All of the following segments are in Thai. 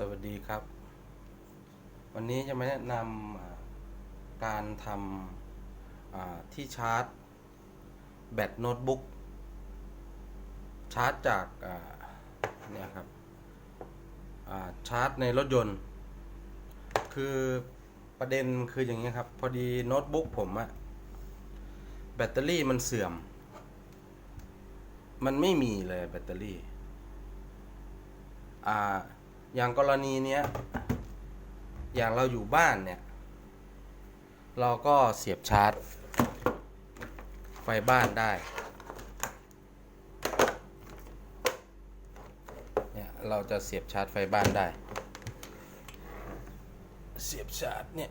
สวัสดีครับ วันนี้จะมาแนะนำการทำที่ชาร์จ แบตโน้ตบุ๊กชาร์จจากเนี่ยครับชาร์จในรถยนต์ คือประเด็นคืออย่างนี้ครับ พอดีโน้ตบุ๊กผมอะแบตเตอรี่มันเสื่อม มันไม่มีเลยแบตเตอรี่อ่า อย่างกรณีเนี้ย อย่างเราอยู่บ้านเนี่ย เราก็เสียบชาร์จ ไฟบ้านได้เนี่ยเราจะเสียบชาร์จไฟบ้านได้ เสียบชาร์จเนี่ย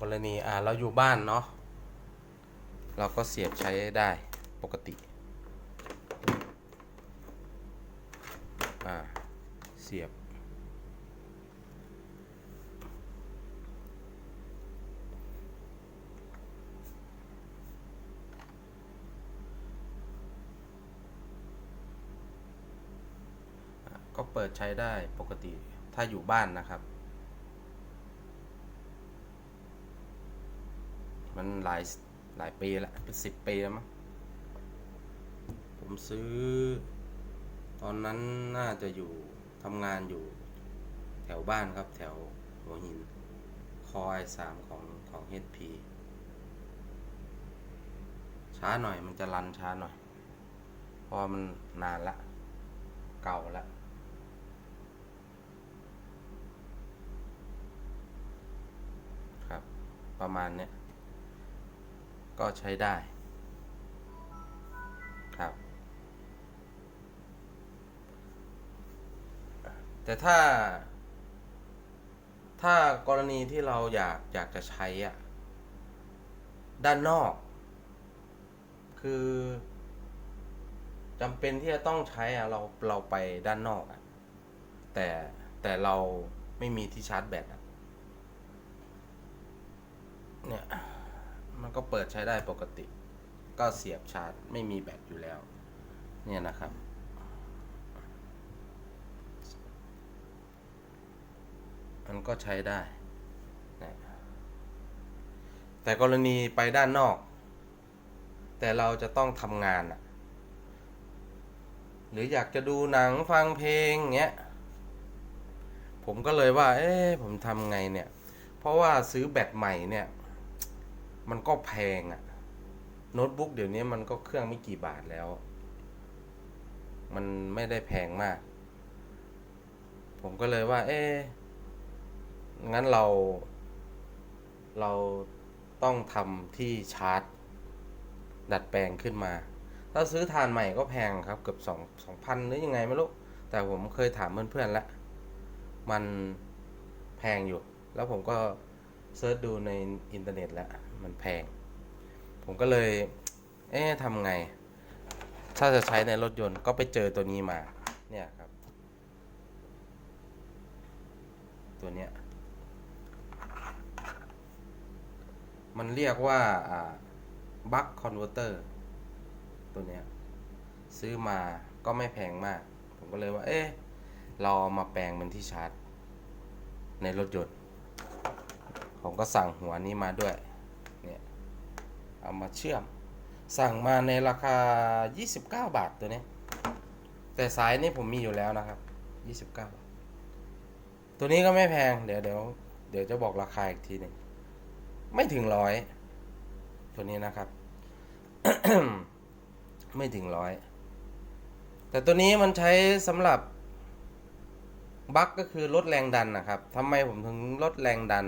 กรณีอ่าเราอยู่บ้านเนาะเราก็เสียบใช้ได้ปกติ อ่า เสียบ ก็เปิดใช้ได้ปกติถ้าอยู่บ้านนะครับ มันหลายหลายปีแล้วเป็นสิบปีแล้วมั้งผมซื้อ ตอนนั้นน่าจะอยู่ ทำงานอยู่แถวบ้านครับแถวหัวหินคอยสามของของ HP ช้าหน่อยมันจะรันช้าหน่อย เพราะมันนานละ เก่าละครับ ประมาณเนี้ย ก็ใช้ได้ แต่ถ้า ถ้ากรณีที่เราอยากอยากจะใช้อะ ด้านนอก คือจำเป็นที่จะต้องใช้อะเราเราไปด้านนอกอะ แต่แต่เราไม่มีที่ชาร์จแบตอะ เนี่ย มันก็เปิดใช้ได้ปกติ ก็เสียบชาร์จไม่มีแบตอยู่แล้ว เนี่ยนะครับ มันก็ใช้ได้นะแต่กรณีไปด้านนอก แต่เราจะต้องทำงานอะหรืออยากจะดูหนังฟังเพลงเงี้ย ผมก็เลยว่า เอ๊ะผมทำไงเนี่ย เพราะว่าซื้อแบตใหม่เนี่ย มันก็แพงอะโน้ตบุ๊กเดี๋ยวนี้มันก็เครื่องไม่กี่บาทแล้ว มันไม่ได้แพงมาก ผมก็เลยว่า เอ๊ะ งั้นเรา เราต้องทำที่ชาร์จ ดัดแปลงขึ้นมา ถ้าซื้อทานใหม่ก็แพงครับ เกือบสองสองพันหรือยังไงไม่รู้ แต่ผมเคยถามเพื่อนๆแล้ว มันแพงอยู่ แล้วผมก็เซิร์ชดูในอินเทอร์เน็ตแล้ว มันแพง ผมก็เลย เอ๊ะทำไง ถ้าจะใช้ในรถยนต์ก็ไปเจอตัวนี้มา เนี่ยครับ ตัวเนี้ย มันเรียกว่าบัคคอนเวอร์เตอร์ตัวเนี้ยซื้อมาก็ไม่แพงมาก ผมก็เลยว่า เอ๊ะเราเอามาแปลงเป็นที่ชาร์จ ในรถยนต์ผมก็สั่งหัวนี้มาด้วย เนี่ย เอามาเชื่อม สั่งมาในราคา 29 บาทตัวนี้ แต่สายนี้ผมมีอยู่แล้วนะครับ 29 บาท ตัวนี้ก็ไม่แพง เดี๋ยวเดี๋ยวเดี๋ยวจะบอกราคาอีกทีหนึ่ง ไม่ถึงร้อยตัวนี้นะครับ ไม่ถึงร้อยแต่ตัวนี้มันใช้สำหรับบัคก็คือลดแรงดันนะครับทำไมผมถึงลดแรงดัน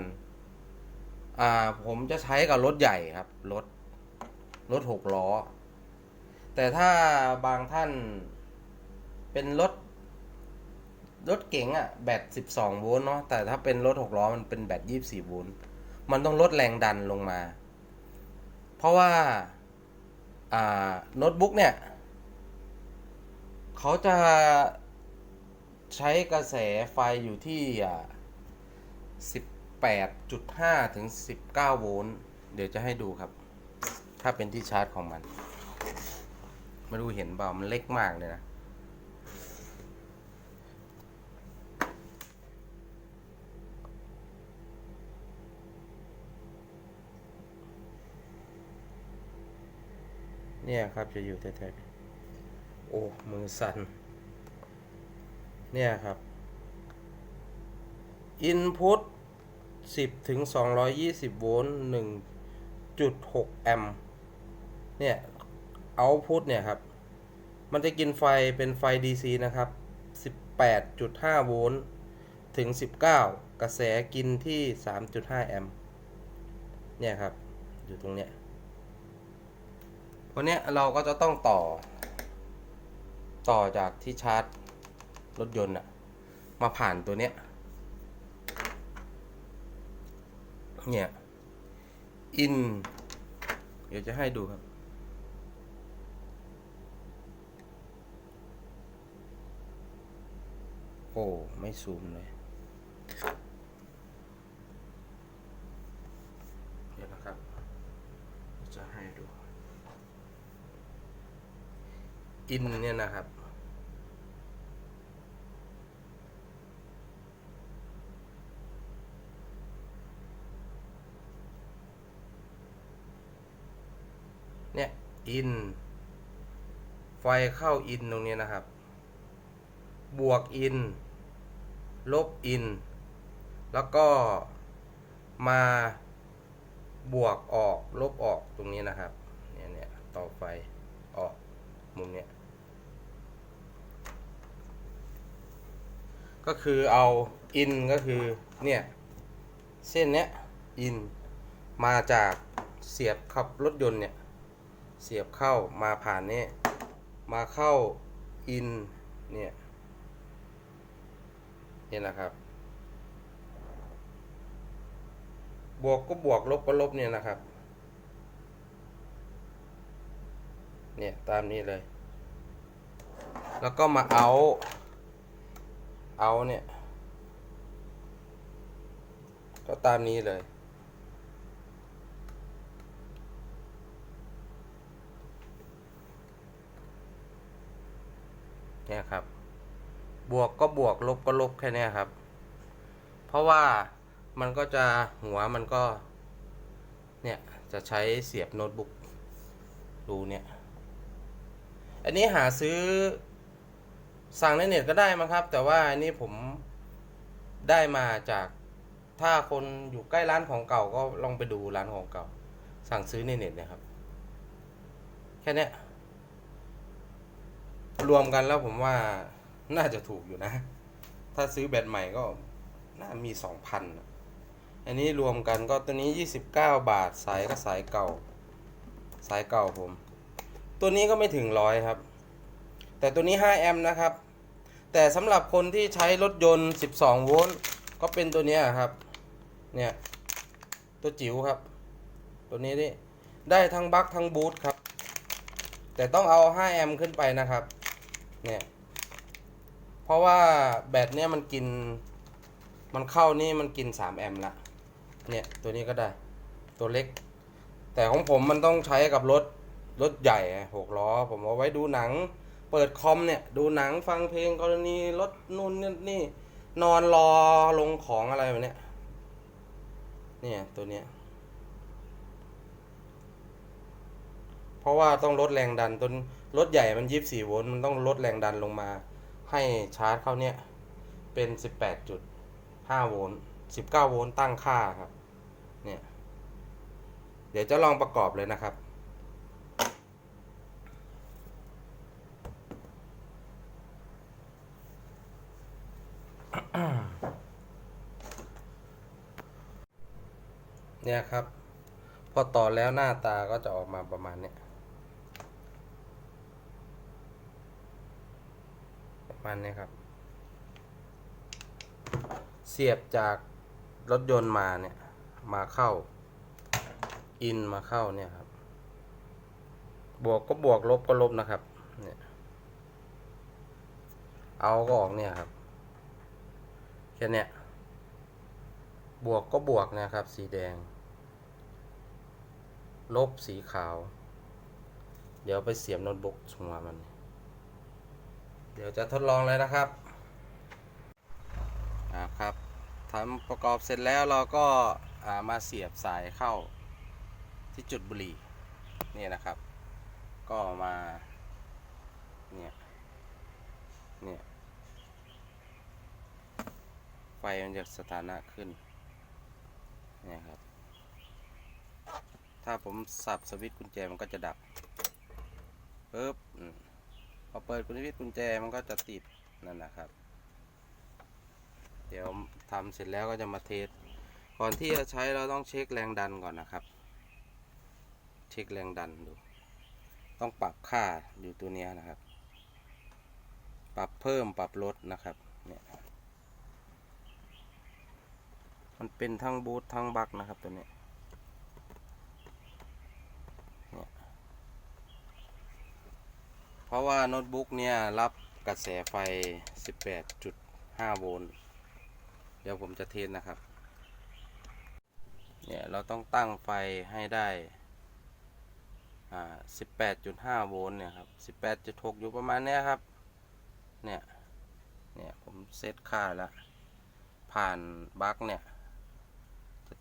อ่า ผมจะใช้กับรถใหญ่ครับ รถ รถหกล้อ แต่ถ้าบางท่านเป็นรถ รถเก๋งอะแบต12โวลต์เนาะ แต่ถ้าเป็นรถหกล้อมันเป็นแบต24โวลต์ มันต้องลดแรงดันลงมา เพราะว่าโน้ตบุ๊กเนี่ยเขาจะใช้กระแสไฟอยู่ที่ 18.5 ถึง 19 โวลต์ เดี๋ยวจะให้ดูครับ ถ้าเป็นที่ชาร์จของมัน ไม่รู้เห็นเปล่า มันเล็กมากเลยนะ เนี่ยครับจะอยู่แถวๆโอ้ มือสั่น เนี่ยครับ Input 10 ถึง 220 โวลต์ 1.6 แอมป์ เนี่ย Output เนี่ยครับ มันจะกินไฟเป็นไฟ DC นะครับ 18.5 โวลต์ ถึง 19 กระแสกินที่ 3.5 แอมป์ เนี่ยครับ อยู่ตรงเนี้ย วันนี้เราก็จะต้องต่อ ต่อจากที่ชาร์จรถยนต์อะมาผ่านตัวเนี้ย เนี่ย อิน เดี๋ยวจะให้ดูครับ โอ้ ไม่ซูมเลย เดี๋ยวนะครับ จะให้ดู อินเนี่ยนะครับ เนี่ยอิน ไฟเข้าอินตรงนี้นะครับ บวกอิน ลบอิน แล้วก็มาบวกออกลบออกตรงนี้นะครับ เนี่ยเนี่ยต่อไฟออกมุมเนี้ย ก็คือเอาอินก็คือเนี่ยเส้นเนี้ยอินมาจากเสียบขับรถยนต์เนี่ยเสียบเข้ามาผ่านนี่มาเข้าอินเนี่ยนี่นะครับ บวกก็บวกลบก็ลบเนี่ยนะครับเนี่ยตามนี้เลย แล้วก็มาเอา เอาเนี่ย ก็ตามนี้เลย เนี่ยครับ บวกก็บวกลบก็ลบแค่นี้ครับ เพราะว่ามันก็จะหัวมันก็ เนี่ย จะใช้เสียบโน้ตบุ๊กดูเนี่ย อันนี้หาซื้อ สั่งในเน็ตก็ได้มั้งครับ แต่ว่าอันนี้ผมได้มาจากถ้าคนอยู่ใกล้ร้านของเก่าก็ลองไปดูร้านของเก่า สั่งซื้อในเน็ตเนะครับ แค่นี้รวมกันแล้วผมว่าน่าจะถูกอยู่นะ ถ้าซื้อแบตใหม่ก็น่ามีสองพันอันนี้รวมกันก็ตัวนี้ยี่สิบเก้าบาทสายก็สายเก่า สายเก่าผม ตัวนี้ก็ไม่ถึงร้อยครับ แต่ตัวนี้ 5 แอมป์นะครับ แต่สำหรับคนที่ใช้รถยนต์ 12 โวลต์ก็เป็นตัวนี้ครับ เนี่ย ตัวจิ๋วครับ ตัวนี้นี่ได้ทั้งบัคทั้งบูทครับ แต่ต้องเอา 5 แอมป์ขึ้นไปนะครับ เนี่ย เพราะว่าแบตเนี่ยมันกิน มันเข้านี่มันกิน 3 แอมป์ละ เนี่ย ตัวนี้ก็ได้ ตัวเล็ก แต่ของผมมันต้องใช้กับรถรถใหญ่หกล้อ ผมเอาไว้ดูหนัง เปิดคอมเนี่ย ดูหนังฟังเพลงกรณีรถนู่นนี่นี่ นอนรอลงของอะไรแบบเนี้ยเนี่ยตัวเนี้ยเพราะว่าต้องลดแรงดันต้นรถใหญ่มันยี่สิบสี่โวลต์มันต้องลดแรงดันลงมา ให้ชาร์จเข้าเนี่ย เป็นสิบแปดจุดห้าโวลต์สิบเก้าโวลต์ตั้งค่าครับ เนี่ย เดี๋ยวจะลองประกอบเลยนะครับ เนี่ยครับ พอต่อแล้วหน้าตาก็จะออกมาประมาณเนี้ยประมาณนี้ครับ เสียบจากรถยนต์มาเนี่ย มาเข้า อินมาเข้าเนี่ยครับ บวกก็บวกลบก็ลบนะครับ เนี่ย เอาก็ออกเนี่ยครับ ค่เนี้ยบวกก็บวกนะครับ สีแดง ลบสีขาว เดี๋ยวไปเสียบโน้ตบุ๊กหัวมัน เดี๋ยวจะทดลองเลยนะครับอ่าครับทำประกอบเสร็จแล้วเราก็ามาเสียบสายเข้าที่จุดบุหรี่นี่นะครับ ก็มาเนี่ยเนี่ย ฟมันจะสถานะขึ้นนี่ครับ ถ้าผมสับสวิตช์กุญแจมันก็จะดับปึ๊บพอเปิดกุญแจกุญแจมันก็จะติดนั่นนะครับ เดี๋ยวทำเสร็จแล้วก็จะมาเทสก่อนที่จะใช้เราต้องเช็คแรงดันก่อนนะครับ เช็คแรงดันดู ต้องปรับค่าอยู่ตัวนี้นะครับ ปรับเพิ่มปรับลดนะครับ เนี่ย มันเป็นทั้งบูททั้งบักนะครับตัวนี้เพราะว่าโน้ตบุ๊กเนี่ยรับกระแสไฟ 18.5 โวลต์ เดี๋ยวผมจะเทสนะครับ เนี่ยเราต้องตั้งไฟให้ได้อ่า18.5 โวลต์เนี่ยครับ 18.6 อยู่ประมาณเนี้ยครับ เนี่ย เนี่ย ผมเซตค่าแล้ว ผ่านบั๊กเนี่ย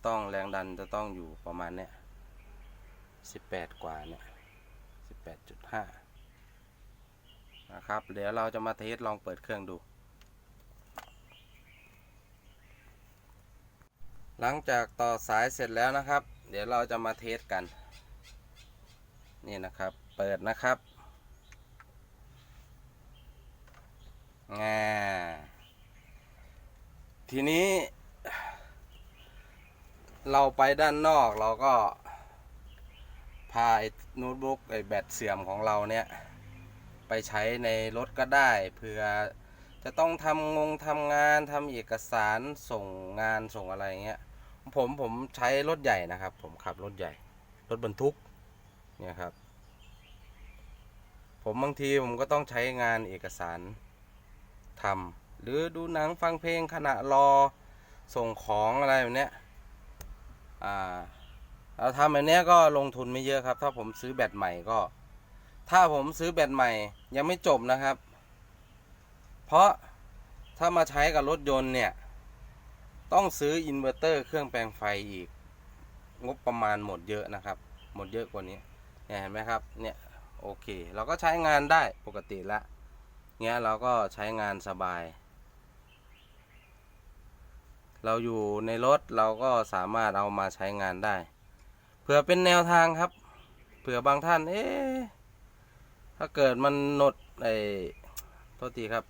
ต้องแรงดันจะต้องอยู่ประมาณเนี้ย18กว่าเนี่ย18.5นะครับ เดี๋ยวเราจะมาเทสลองเปิดเครื่องดู หลังจากต่อสายเสร็จแล้วนะครับ เดี๋ยวเราจะมาเทสกัน นี่นะครับ เปิดนะครับงาทีนี้ เราไปด้านนอกเราก็พาไอ้โน้ตบุ๊กไอ้แบตเสื่อมของเราเนี่ยไปใช้ในรถก็ได้เผื่อจะต้องทำงงทำงานทำเอกสารส่งงานส่งอะไรเงี้ยผมผมใช้รถใหญ่นะครับ ผมขับรถใหญ่ รถบรรทุกเนี่ยครับ ผมบางทีผมก็ต้องใช้งานเอกสารทำหรือดูหนังฟังเพลงขณะรอส่งของอะไรแบบเนี้ย อ่าเราทำแบบนี้ก็ลงทุนไม่เยอะครับ ถ้าผมซื้อแบตใหม่ก็ ถ้าผมซื้อแบตใหม่ยังไม่จบนะครับ เพราะถ้ามาใช้กับรถยนต์เนี่ย ต้องซื้ออินเวอร์เตอร์เครื่องแปลงไฟอีก งบประมาณหมดเยอะนะครับ หมดเยอะกว่านี้เนี่ยเห็นไหมครับเนี่ยโอเค เราก็ใช้งานได้ปกติละเงี้ยเราก็ใช้งานสบาย เราอยู่ในรถเราก็สามารถเอามาใช้งานได้ เผื่อเป็นแนวทางครับ เผื่อบางท่าน เอ๊ะถ้าเกิดมันหนดไอ้โทษทีครับ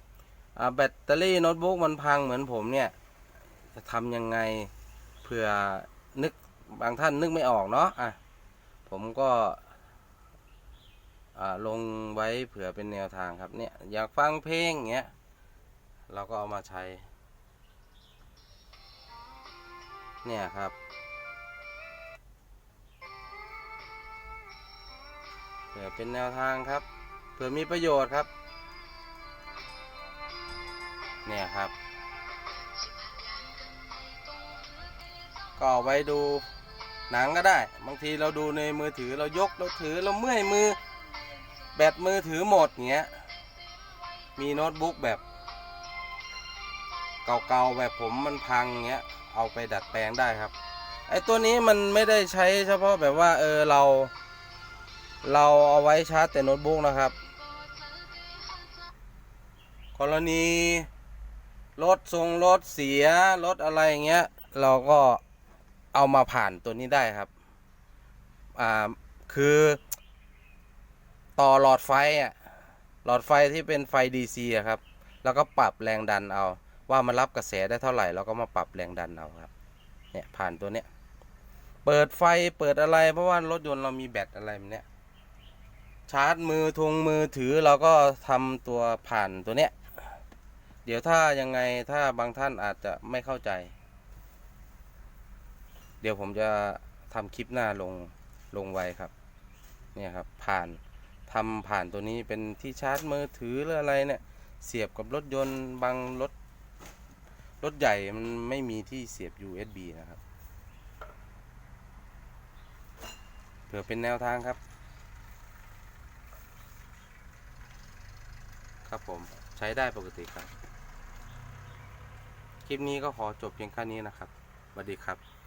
แบตเตอรี่โน้ตบุ๊กมันพังเหมือนผมเนี่ย จะทำยังไงเผื่อนึกบางท่านนึกไม่ออกเนาะอะผมก็ลงไว้เผื่อเป็นแนวทางครับเนี่ยอยากฟังเพลงเงี้ยเราก็เอามาใช้ เนี่ยครับ เผื่อเป็นแนวทางครับ เผื่อมีประโยชน์ครับ เนี่ยครับ ก็ไว้ดูหนังก็ได้ บางทีเราดูในมือถือเรายกเราถือเราเมื่อยมือ แบตมือถือหมดเงี้ย มีโน้ตบุ๊กแบบ เก่าๆแบบผมมันพังเงี้ย เอาไปดัดแปลงได้ครับไอตัวนี้มันไม่ได้ใช้เฉพาะแบบว่าเออเรา เราเอาไว้ชาร์จแต่โน้ตบุ๊กนะครับ กรณีรถทรงรถเสียรถอะไรอย่างเงี้ยเราก็เอามาผ่านตัวนี้ได้ครับอ่าคือต่อหลอดไฟอะหลอดไฟที่เป็นไฟ DC อะครับ แล้วก็ปรับแรงดันเอา ว่ามันรับกระแสได้เท่าไหร่เราก็มาปรับแรงดันเอาครับ เนี่ยผ่านตัวเนี้ย เปิดไฟเปิดอะไร เพราะว่ารถยนต์เรามีแบตอะไรแบบเนี้ย ชาร์จมือทงมือถือเราก็ทำตัวผ่านตัวเนี้ย เดี๋ยวถ้ายังไงถ้าบางท่านอาจจะไม่เข้าใจ เดี๋ยวผมจะทำคลิปหน้าลงลงไว้ครับ เนี่ยครับผ่านทำผ่านตัวนี้เป็นที่ชาร์จมือถือหรืออะไรเนี่ย เสียบกับรถยนต์บางรถ รถใหญ่มันไม่มีที่เสียบ USB นะครับ เผื่อเป็นแนวทางครับ ครับผมใช้ได้ปกติครับ คลิปนี้ก็ขอจบเพียงแค่นี้นะครับสวัสดีครับ